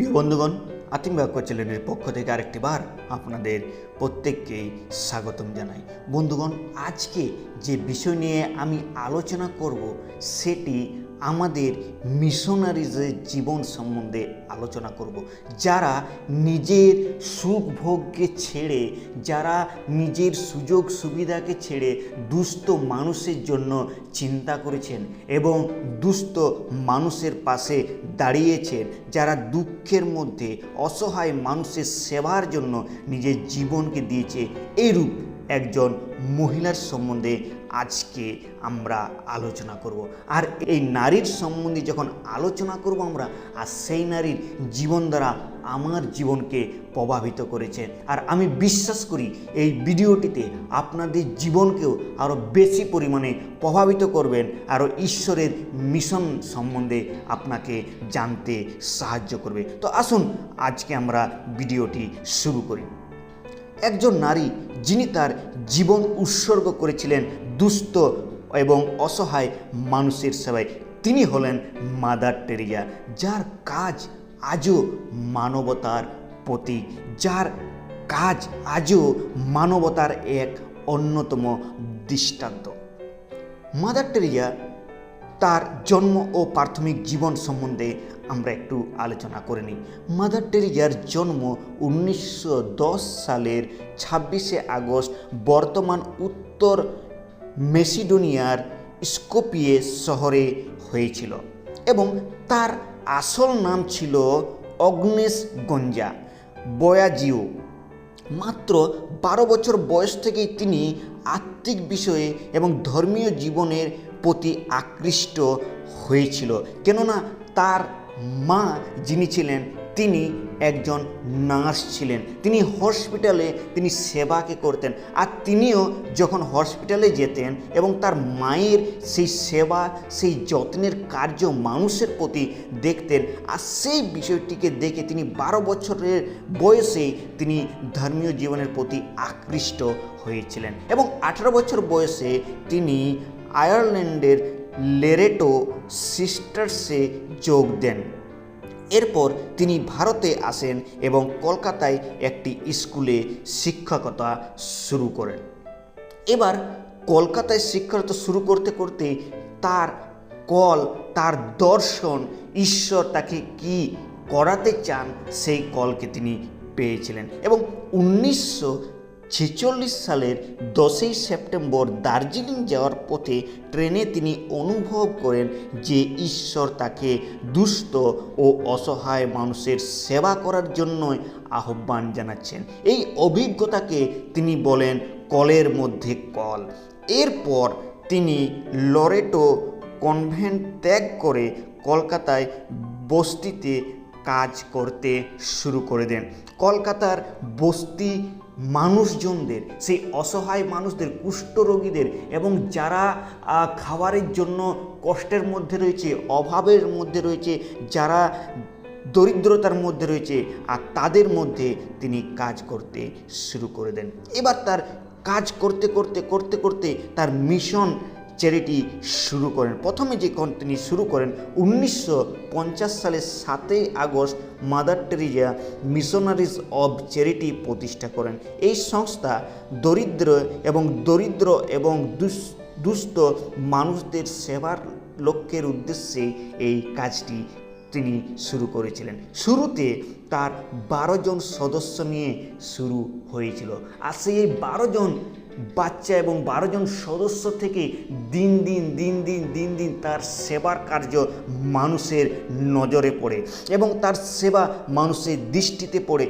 প্রিয় বন্ধুগণ আতিম বাক্য চ্যানেলের পক্ষ থেকে আরেকটি বার আপনাদের প্রত্যেককেই স্বাগতম জানাই। বন্ধুগণ, আজকে যে বিষয় নিয়ে আমি আলোচনা করব, সেটি আমাদের মিশনারিজের জীবন সম্বন্ধে আলোচনা করব। যারা নিজের সুখ ভোগকে ছেড়ে, যারা নিজের সুযোগ সুবিধাকে ছেড়ে দুস্থ মানুষের জন্য চিন্তা করেছেন এবং দুস্থ মানুষের পাশে দাঁড়িয়েছেন, যারা দুঃখের মধ্যে অসহায় মানুষের সেবার জন্য নিজের জীবনকে দিয়েছে এরূপ একজন মহিলার সম্বন্ধে আজকে আমরা আলোচনা করব। আর এই নারীর সম্বন্ধে যখন আলোচনা করব আমরা, আর সেই নারীর জীবন দ্বারা আমার জীবনকে প্রভাবিত করেছে। আর আমি বিশ্বাস করি এই ভিডিওটিতে আপনাদের জীবনকেও আরও বেশি পরিমাণে প্রভাবিত করবেন আরও ঈশ্বরের মিশন সম্বন্ধে আপনাকে জানতে সাহায্য করবে। তো আসুন আজকে আমরা ভিডিওটি শুরু করি। একজন নারী যিনি তার জীবন উৎসর্গ করেছিলেন দুস্থ এবং অসহায় মানুষের সেবায়, তিনি হলেন মাদার টেরিয়া যার কাজ আজও মানবতার প্রতীক, যার কাজ আজও মানবতার এক অন্যতম দৃষ্টান্ত। মাদার টেরিয়া তার জন্ম ও প্রাথমিক জীবন সম্বন্ধে আমরা একটু আলোচনা করে নিই। মাদার টেরিজার জন্ম উনিশশো দশ সালের ছাব্বিশে আগস্ট, বর্তমান উত্তর মেসিডোনিয়ার স্কোপিয়ে শহরে হয়েছিল এবং তার আসল নাম ছিল অগ্নেস গঞ্জা বয়াজিও। মাত্র বারো বছর বয়স থেকেই তিনি আত্মিক বিষয়ে এবং ধর্মীয় জীবনের প্রতি আকৃষ্ট হয়েছিল। কেননা তার মা যিনি ছিলেন, তিনি একজন নার্স ছিলেন। তিনি হসপিটালে তিনি সেবাকে করতেন। আর তিনিও যখন হসপিটালে যেতেন এবং তার মায়ের সেই সেবা, সেই যত্নের কার্য মানুষের প্রতি দেখতেন, আর সেই বিষয়টিকে দেখে তিনি বারো বছরের বয়সে তিনি ধর্মীয় জীবনের প্রতি আকৃষ্ট হয়েছিলেন। এবং আঠারো বছর বয়সে তিনি আয়ারল্যান্ডের লেরেটো সিস্টার্সে যোগ দেন। এরপর তিনি ভারতে আসেন এবং কলকাতায় একটি স্কুলে শিক্ষকতা শুরু করেন। এবার কলকাতায় শিক্ষকতা শুরু করতে করতে তার কল, তার দর্শন, ঈশ্বর তাকে কি করাতে চান, সেই কলকে তিনি পেয়েছিলেন। এবং উনিশশো ছেচল্লিশ সালের দশই সেপ্টেম্বর দার্জিলিং যাওয়ার পথে ট্রেনে তিনি অনুভব করেন যে ঈশ্বর তাকে দুস্থ ও অসহায় মানুষের সেবা করার জন্যই আহ্বান জানাচ্ছেন। এই অভিজ্ঞতাকে তিনি বলেন কলের মধ্যে কল। এরপর তিনি লরেটো কনভেন্ট ত্যাগ করে কলকাতায় বস্তিতে কাজ করতে শুরু করে দেন। কলকাতার বস্তি মানুষজনদের, সেই অসহায় মানুষদের কুষ্ঠরোগীদের এবং যারা খাবারের জন্য কষ্টের মধ্যে রয়েছে, অভাবের মধ্যে রয়েছে, যারা দরিদ্রতার মধ্যে রয়েছে, আর তাদের মধ্যে তিনি কাজ করতে শুরু করে দেন। এবার তার কাজ করতে করতে করতে করতে তার মিশন চ্যারিটি শুরু করেন। প্রথমে যে তিনি শুরু করেন, উনিশশো পঞ্চাশ সালের সাতই August Mother Teresa Missionaries of Charity প্রতিষ্ঠা করেন। এই সংস্থা দরিদ্র এবং দরিদ্র এবং দুস- দুস্থ মানুষদের সেবার লক্ষ্যের উদ্দেশ্যে এই কাজটি তিনি শুরু করেছিলেন। শুরুতে তার বারো জন সদস্য নিয়ে শুরু হয়েছিল। আর সেই বারো জন বাচ্চা এবং বারো জন সদস্য থেকে দিন দিন দিন দিন দিন দিন তার সেবার কার্য মানুষের নজরে পড়ে এবং তার সেবা মানুষের দৃষ্টিতে পড়ে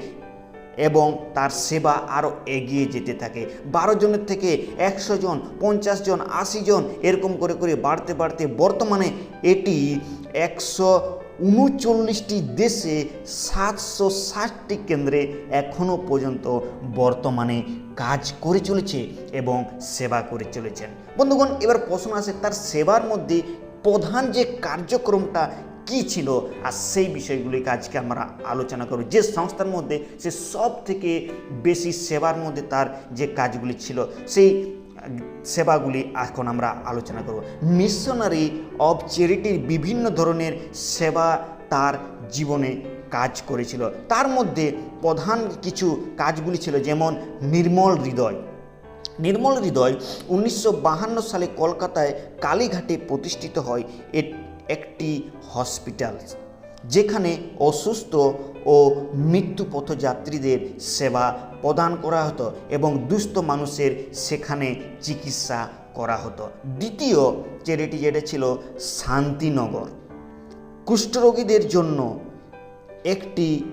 এবং তার সেবা আরও এগিয়ে যেতে থাকে। বারো জনের থেকে একশো জন, পঞ্চাশ জন, আশি জন এরকম করে করে বাড়তে বাড়তে বর্তমানে এটি একশো উনচল্লিশটি দেশে সাতশো ষাটটি কেন্দ্রে এখনও পর্যন্ত বর্তমানে কাজ করে চলেছে এবং সেবা করে চলেছেন। বন্ধুগণ, এবার প্রশ্ন আসে, তার সেবার মধ্যে প্রধান যে কার্যক্রমটা কি ছিল? আর সেই বিষয়গুলিকে আজকে আমরা আলোচনা করব। যে সংস্থার মধ্যে, সে সব থেকে বেশি সেবার মধ্যে তার যে কাজগুলি ছিল, সেই সেবাগুলি এখন আমরা আলোচনা করব। মিশনারি অব চ্যারিটির বিভিন্ন ধরনের সেবা তার জীবনে কাজ করেছিল। তার মধ্যে প্রধান কিছু কাজগুলি ছিল, যেমন নির্মল হৃদয়। নির্মল হৃদয় উনিশশো সালে কলকাতায় কালীঘাটে প্রতিষ্ঠিত হয় এ- একটি হসপিটাল, যেখানে অসুস্থ ও মৃত্যুপথ যাত্রীদের সেবা প্রদান করা হতো এবং দুস্থ মানুষের সেখানে চিকিৎসা করা হতো। দ্বিতীয় চ্যারিটি যেটা ছিল শান্তিনগর। কুষ্ঠরোগীদের জন্য একটি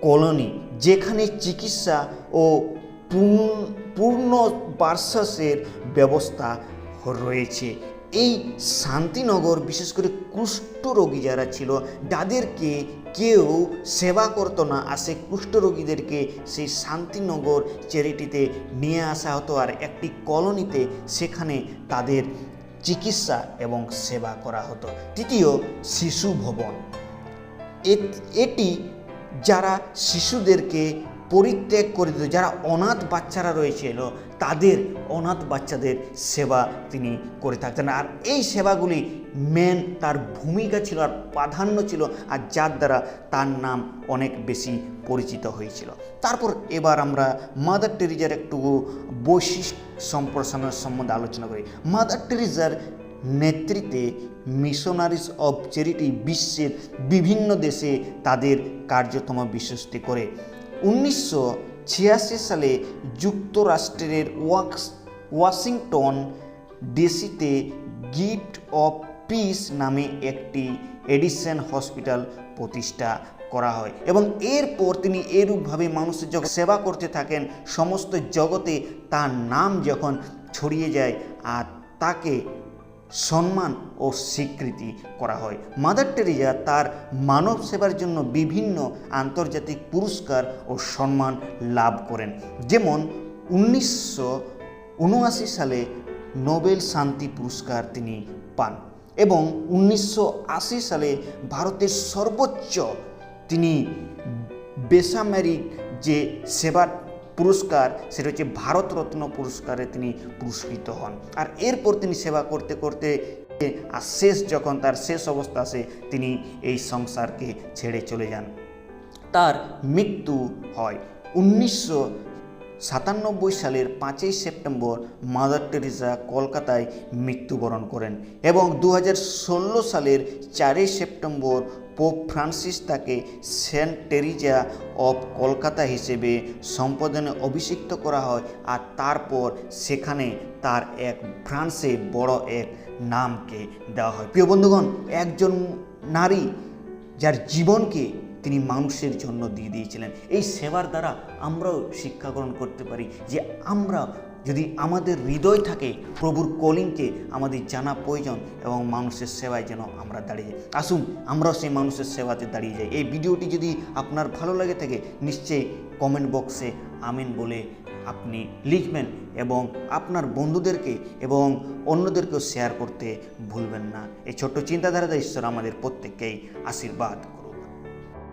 কলোনি যেখানে চিকিৎসা ও পূর্ণ- বার্সাসের ব্যবস্থা রয়েছে। এই শান্তিনগর, বিশেষ করে কুষ্ঠরোগী যারা ছিল যাদেরকে কেউ সেবা করতো না। আর সেই কুষ্ঠরোগীদেরকে সেই শান্তিনগর চ্যারিটিতে নিয়ে আসা হতো। আর একটি কলোনিতে সেখানে তাদের চিকিৎসা এবং সেবা করা হতো। তৃতীয় শিশু ভবন। এটি যারা শিশুদেরকে পরিত্যাগ করে দিত যারা অনাথ বাচ্চারা রয়েছিল তাদের অনাথ বাচ্চাদের সেবা তিনি করে থাকতেন। আর এই সেবাগুলি মেন তার ভূমিকা ছিল আর প্রাধান্য ছিল আর যার দ্বারা তার নাম অনেক বেশি পরিচিত হয়েছিল। তারপর এবার আমরা মাদার টেরিজার একটু বৈশিষ্ট্য সম্প্রসারণের সম্বন্ধে আলোচনা করি। মাদার টেরিজার নেতৃত্বে মিশনারিজ অব চ্যারিটি বিশ্বের বিভিন্ন দেশে তাদের কার্যতম বিশ্বস্তি করে। উনিশশো ছিয়াশি সালে যুক্তরাষ্ট্রের ওয়াক্স, ওয়াশিংটন ডিসিতে গিফট অফ পিস নামে একটি এডিসন হসপিটাল প্রতিষ্ঠা করা হয় এবং এরপর তিনি এরূপভাবে মানুষের যখন সেবা করতে থাকেন, সমস্ত জগতে তার নাম যখন ছড়িয়ে যায় আর তাকে সম্মান ও স্বীকৃতি করা হয়। মাদার টেরিজা তার মানব সেবার জন্য বিভিন্ন আন্তর্জাতিক পুরস্কার ও সম্মান লাভ করেন। যেমন উনিশশো উনআশি সালে নোবেল শান্তি পুরস্কার তিনি পান এবং উনিশশো আশি সালে ভারতের সর্বোচ্চ তিনি বেসামেরিক যে সেবার পুরস্কার, সেটা হচ্ছে ভারতরত্ন পুরস্কারে তিনি পুরস্কৃত হন। আর এরপর তিনি সেবা করতে করতে আর শেষ যখন তার শেষ অবস্থা আসে, তিনি এই সংসারকে ছেড়ে চলে যান। তার মৃত্যু হয় উনিশশো সাতানব্বই সালের পাঁচই সেপ্টেম্বর মাদার টেরিজা কলকাতায় মৃত্যুবরণ করেন এবং দু হাজার ষোলো সালের চারই সেপ্টেম্বর পোপ ফ্রান্সিস তাকে সেন্ট টেরিজা অফ কলকাতা হিসেবে সম্পাদনে অভিষিক্ত করা হয় আর তারপর সেখানে তার এক ফ্রান্সে বড় এক নামকে দেওয়া হয়। প্রিয় বন্ধুগণ, একজন নারী যার জীবনকে তিনি মানুষের জন্য দিয়ে দিয়েছিলেন। এই সেবার দ্বারা আমরাও শিক্ষা গ্রহণ করতে পারি যে আমরা যদি আমাদের হৃদয় থাকে প্রভুর কলিংকে আমাদের জানা প্রয়োজন এবং মানুষের সেবায় যেন আমরা দাঁড়িয়ে যাই। আসুন, আমরাও সেই মানুষের সেবাতে দাঁড়িয়ে যাই। এই ভিডিওটি যদি আপনার ভালো লাগে থাকে, নিশ্চয়ই কমেন্ট বক্সে আমিন বলে আপনি লিখবেন এবং আপনার বন্ধুদেরকে এবং অন্যদেরকেও শেয়ার করতে ভুলবেন না। এই ছোট্ট চিন্তাধারাটা ঈশ্বর আমাদের প্রত্যেককেই আশীর্বাদ।